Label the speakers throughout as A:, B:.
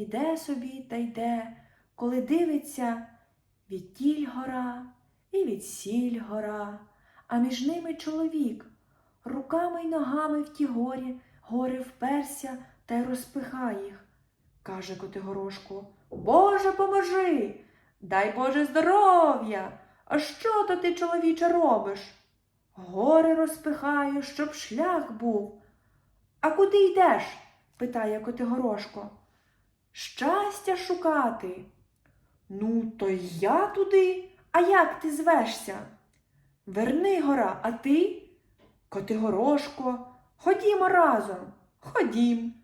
A: іде собі та йде, коли дивиться відтіль гора і відсіль гора, а між ними чоловік, руками й ногами в ті горі, гори вперся та й розпихає їх. Каже Котигорошко, Боже, поможи, дай Боже здоров'я. А що то ти, чоловіче, робиш? Гори розпихаю, щоб шлях був. А куди йдеш? питає Котигорошко. Щастя шукати. Ну, то й я туди, а як ти звешся? Верни гора, а ти? Котигорошко, ходімо разом, ходім.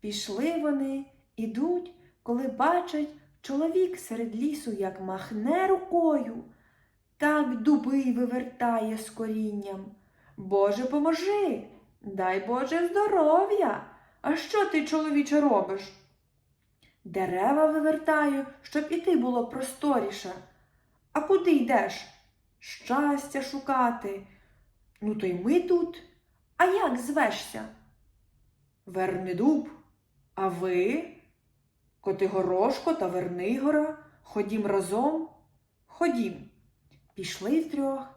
A: Пішли вони, ідуть, коли бачать чоловік серед лісу, як махне рукою, так дуби вивертає з корінням. Боже, поможи, дай Боже здоров'я. А що ти, чоловіче, робиш? Дерева вивертаю, щоб іти було просторіше. А куди йдеш? Щастя шукати. Ну, то й ми тут. А як звешся? Вернидуб. А ви? Котигорошко та Вернигора. Ходім разом. Ходім. Пішли втрьох.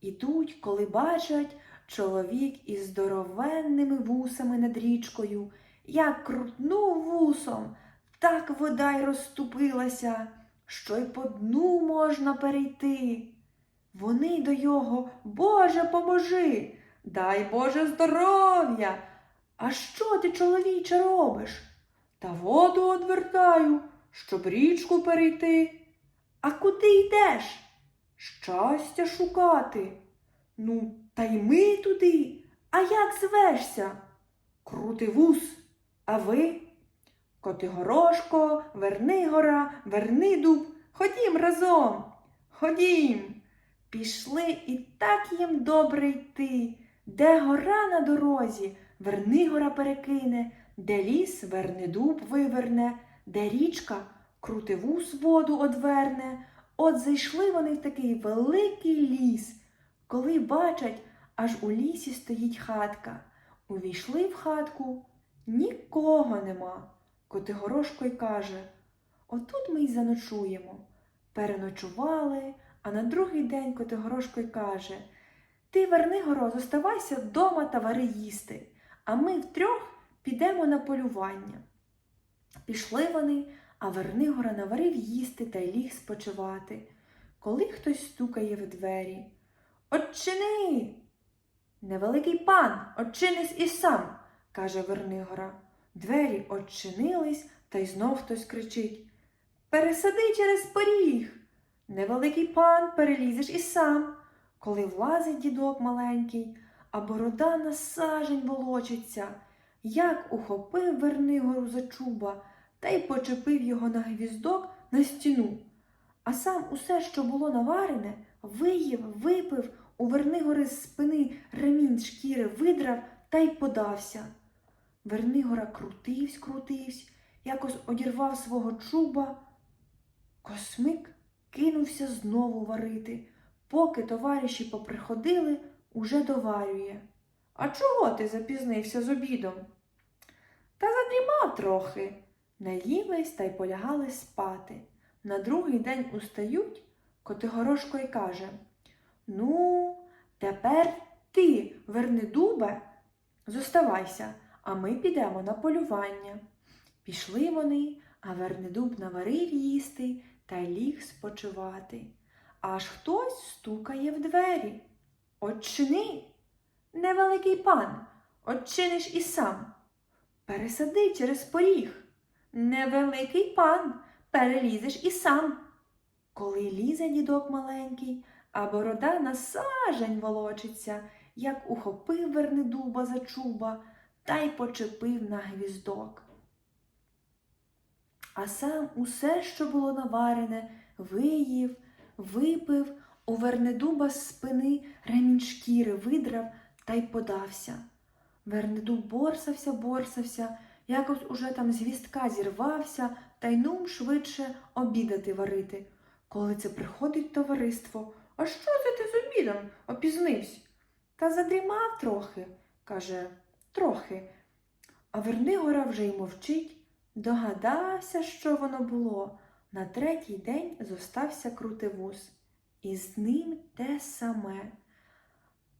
A: Ідуть, коли бачать чоловік із здоровенними вусами над річкою, як крутнув вусом, так вода й розступилася, що й по дну можна перейти. Вони до його, Боже, поможи, дай Боже здоров'я. А що ти, чоловіче, робиш? Та воду одвертаю, щоб річку перейти. А куди йдеш? Щастя шукати. Ну, та й ми туди. А як звешся? Крутий вус. А ви? Котигорошко, Вернигора, Вернидуб. Ходім разом. Ходім. Пішли і так їм добре йти. Де гора на дорозі, Вернигора перекине, де ліс Вернидуб виверне, де річка крутивус воду одверне. От зайшли вони в такий великий ліс, коли бачать, аж у лісі стоїть хатка. Увійшли в хатку, нікого нема. Котигорошко й каже Отут ми й заночуємо. Переночували, а на другий день Котигорошко й каже Ти, Вернигоро, зоставайся вдома та вари їсти, а ми втрьох підемо на полювання. Пішли вони, а Вернигора наварив їсти та й ліг спочивати, коли хтось стукає в двері. Отчини. Невеликий пан, отчинись і сам, каже Вернигора. Двері odчинились, та й знов хтось кричить Пересади через поріг. Невеликий пан, перелізеш і сам. Коли влазить дідок маленький, а борода на сажень волочиться, як ухопив Вернигору за чуба та й почепив його на гвіздок на стіну. А сам усе, що було наварене, виїв, випив, у Вернигори з спини ремінь шкіри видрав та й подався. Вернигора крутивсь, крутивсь, якось одірвав свого чуба. Космик кинувся знову варити. Поки товариші поприходили, уже доварює. А чого ти запізнився з обідом? Та задрімав трохи. Наїлись та й полягали спати. На другий день устають, Котигорошко й каже Ну, тепер ти, Вернидубе, зоставайся, а ми підемо на полювання. Пішли вони, а Вернидуб наварив їсти та ліг спочивати. Аж хтось стукає в двері. Отчини, невеликий пан, отчиниш і сам. Пересади через поріг. Невеликий пан, перелізеш і сам. Коли лізе дідок маленький, а борода на сажень волочиться, як ухопив Вернидуба за чуба та й почепив на гвіздок. А сам усе, що було наварене, виїв, випив, у Вернедуба з спини ремінь шкіри видрав та й подався. Вернедуб борсався, борсався, якось уже там з вістка зірвався та й нум швидше обідати варити. Коли це приходить товариство, а що це ти з обідом опізнився? Та задрімав трохи, каже, трохи. А Вернигора вже й мовчить, Догадався, що воно було. На третій день зостався крутивус, і з ним те саме.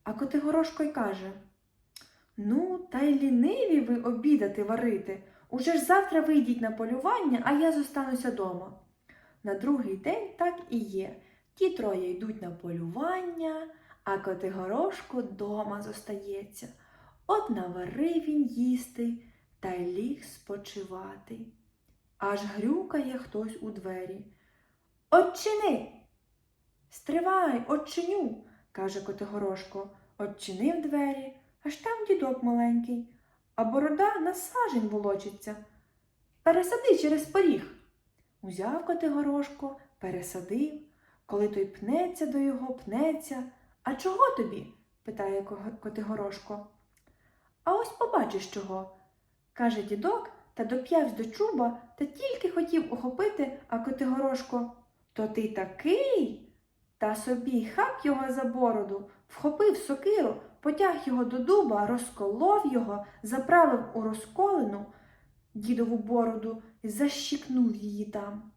A: А Котигорошко й каже Ну, та й ліниві ви обідати варити. Уже ж завтра вийдіть на полювання, а я зостануся дома. На другий день так і є. Ті троє йдуть на полювання, а Котигорошко дома зостається. От наварив він їсти та й ліг спочивати. Аж грюкає хтось у двері. Отчини. Стривай, отчиню, каже Котигорошко. Отчинив двері, аж там дідок маленький, а борода на сажень волочиться. Пересади через поріг. Узяв Котигорошко, пересадив, коли той пнеться до його, пнеться. А чого тобі? питає Котигорошко. А ось побачиш чого, каже дідок та доп'явсь до чуба та тільки хотів ухопити, а Котигорошко. То ти такий? Та собі хап його за бороду, вхопив сокиру, потяг його до дуба, розколов його, заправив у розколену дідову бороду і защікнув її там.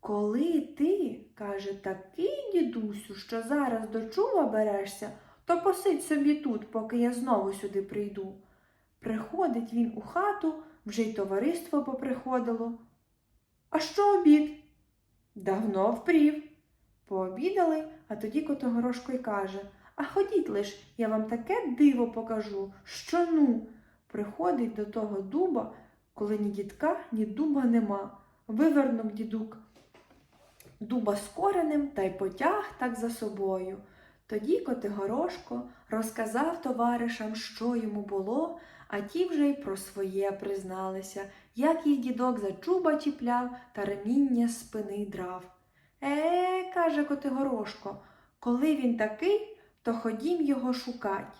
A: Коли ти, каже, такий дідусю, що зараз до чуба берешся, то посидь собі тут, поки я знову сюди прийду. Приходить він у хату, вже й товариство поприходило. А що обід? Давно впрів. Пообідали, а тоді Котогорошко й каже А ходіть лиш, я вам таке диво покажу, що ну. Приходить до того дуба, коли ні дідка, ні дуба нема. Вивернув дідук дуба з коренем та й потяг так за собою. Тоді Котигорошко розказав товаришам, що йому було, а ті вже й про своє призналися, як їх дідок за чуба чіпляв та реміння спини драв. Е, каже Котигорошко, коли він такий, то ходім його шукать.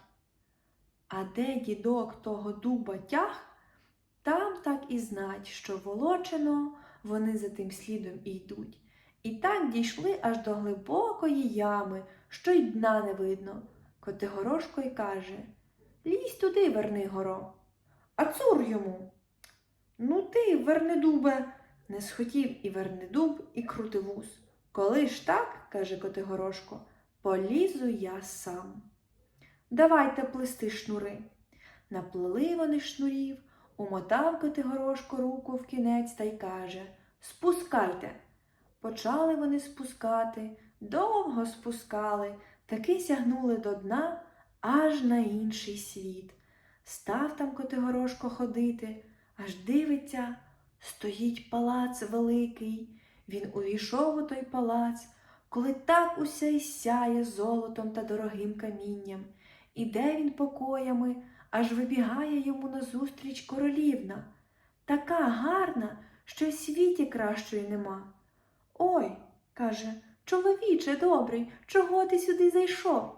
A: А де дідок того дуба тяг, там так і знать, що волочено вони за тим слідом і йдуть. І так дійшли аж до глибокої ями, що й дна не видно. Котигорошко й каже Лізь туди, Вернигоро. А цур йому. Ну ти, Вернедубе, не схотів і Вернедуб, і крутивус. Коли ж так, каже Котигорошко, полізу я сам. Давайте плести шнури. Наплели вони шнурів, умотав Котигорошко руку в кінець та й каже Спускайте. Почали вони спускати, довго спускали, таки сягнули до дна аж на інший світ. Став там Котигорошко ходити, аж дивиться, стоїть палац великий. Він увійшов у той палац, коли так усе й сяє золотом та дорогим камінням. Іде він покоями, аж вибігає йому назустріч королівна. Така гарна, що й світі кращої нема. Ой, каже, чоловіче добрий, чого ти сюди зайшов?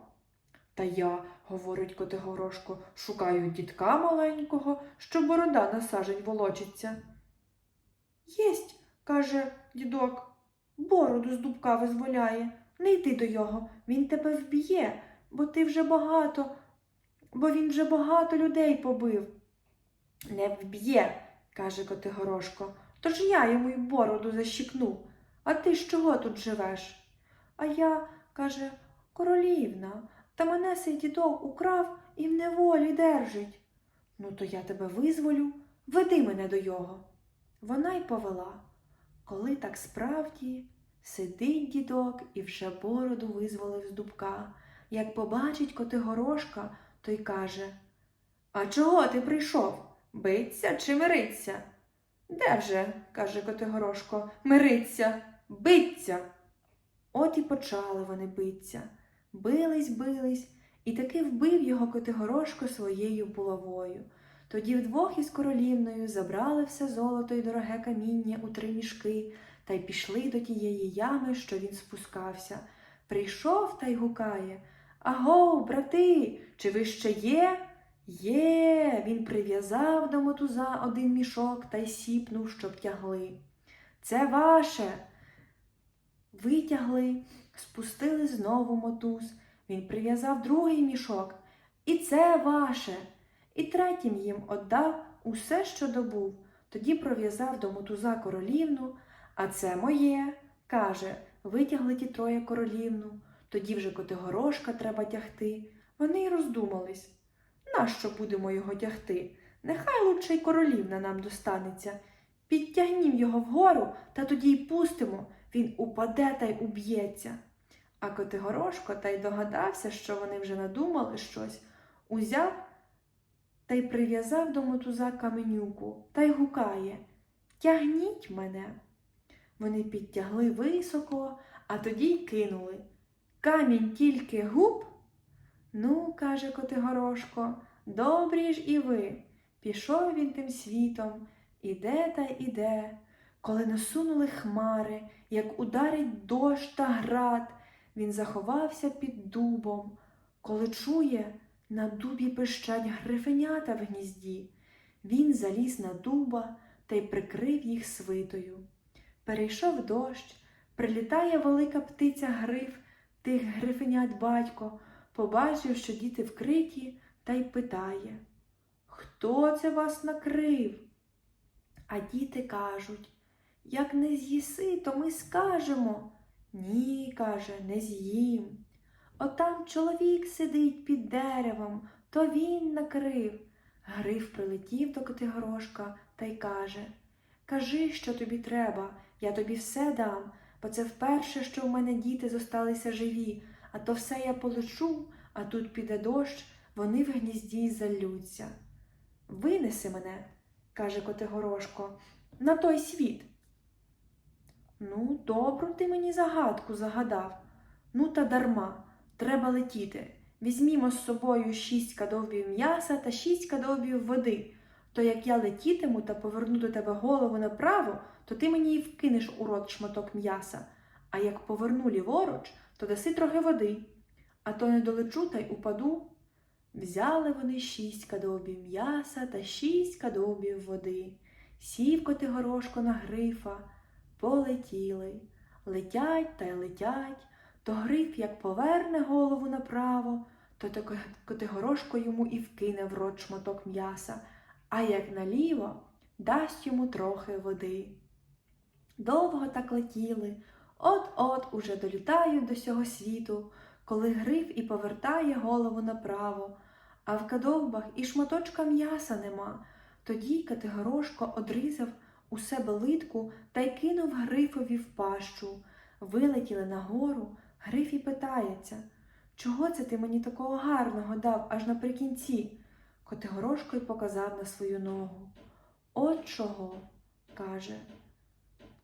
A: Та я, говорить Котигорошко, шукаю дітка маленького, що борода на сажень волочиться. Єсть, каже дідок, бороду з дубка визволяє. Не йди до його, він тебе вб'є, бо ти вже багато, бо він вже багато людей побив. Не вб'є, каже Котигорошко, тож я йому й бороду защікну. А ти з чого тут живеш? А я, каже, королівна, та мене сей дідок украв і в неволі держить. Ну, то я тебе визволю, веди мене до його. Вона й повела. Коли так справді сидить дідок і вже бороду визволив з дубка. Як побачить Котигорошка, то й каже А чого ти прийшов? Биться чи мириться? Де вже, каже Котигорошко, мириться, биться. От і почали вони биться. Бились, бились, і таки вбив його Котигорошко своєю булавою. Тоді вдвох із королівною забрали все золото й дороге каміння у три мішки та й пішли до тієї ями, що він спускався. Прийшов та й гукає Аго, брати, чи ви ще є? Є, він прив'язав до мотуза один мішок та й сіпнув, щоб тягли. Це ваше. Витягли, спустили знову мотуз. Він прив'язав другий мішок. І це ваше. І третім їм отдав усе, що добув. тоді пров'язав до мотуза королівну, а це моє, каже, витягли ті троє королівну, тоді вже Котигорошка треба тягти. Вони й роздумались. Нащо будемо його тягти? Нехай лучше й королівна нам достанеться. Підтягнім його вгору та тоді й пустимо, він упаде та й уб'ється. А Котигорошко та й догадався, що вони вже надумали щось, узяв та й прив'язав до мотуза каменюку та й гукає Тягніть мене. Вони підтягли високо, а тоді й кинули. Камінь тільки губ. Ну, каже Котигорошко, добрі ж і ви. Пішов він тим світом, іде та іде. Коли насунули хмари, як ударить дощ та град, він заховався під дубом. Коли чує, на дубі пищать грифенята в гнізді. Він заліз на дуба та й прикрив їх свитою. Перейшов дощ, прилітає велика птиця гриф, тих грифенят батько, побачив, що діти вкриті, та й питає Хто це вас накрив? А діти кажуть Як не з'їси, то ми скажемо. Ні, каже, не з'їм. Отам чоловік сидить під деревом, то він накрив. Гриф прилетів до Котигорошка та й каже Кажи, що тобі треба, я тобі все дам, бо це вперше, що в мене діти зосталися живі, а то все я полечу, а тут піде дощ, вони в гнізді залються. Винеси мене, каже Котигорошко, на той світ. Ну, добру ти мені загадку загадав. Ну та дарма, треба летіти. Візьмімо з собою шість кадовбів м'яса та шість кадовбів води. То як я летітиму та поверну до тебе голову направо, то ти мені й вкинеш у рот шматок м'яса, а як поверну ліворуч, то даси трохи води. А то не долечу та й упаду. Взяли вони шість кадовбів м'яса та шість кадовбів води. Сів Котигорошко на грифа, полетіли. Летять та й летять, то гриф як поверне голову направо, то Котигорошко йому і вкине в рот шматок м'яса, а як наліво дасть йому трохи води. Довго так летіли, от-от уже долітають до сього світу, коли гриф і повертає голову направо, а в кадовбах і шматочка м'яса нема. Тоді Категорошко одрізав у себе литку та й кинув грифові в пащу. Вилетіли нагору, гриф і питається, чого це ти мені такого гарного дав аж наприкінці? Котигорошко й показав на свою ногу. От чого, каже.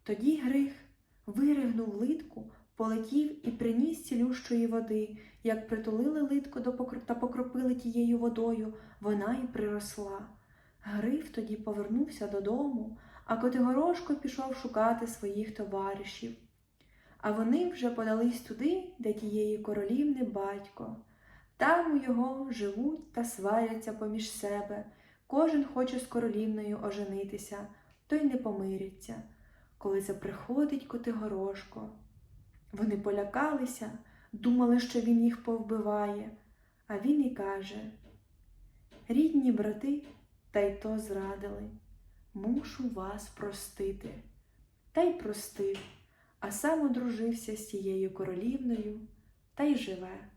A: Тоді гриф виригнув литку, полетів і приніс цілющої води. Як притулили литку та покропили тією водою, вона й приросла. Гриф тоді повернувся додому, а Котигорошко пішов шукати своїх товаришів. А вони вже подались туди, де тієї королівни батько. Там у його живуть та сваряться поміж себе. Кожен хоче з королівною оженитися, той не помиряться. Коли це приходить Котигорошко. Вони полякалися, думали, що він їх повбиває, а він і каже Рідні брати, та й то зрадили. Мушу вас простити. Та й простив, а сам одружився з тією королівною та й живе.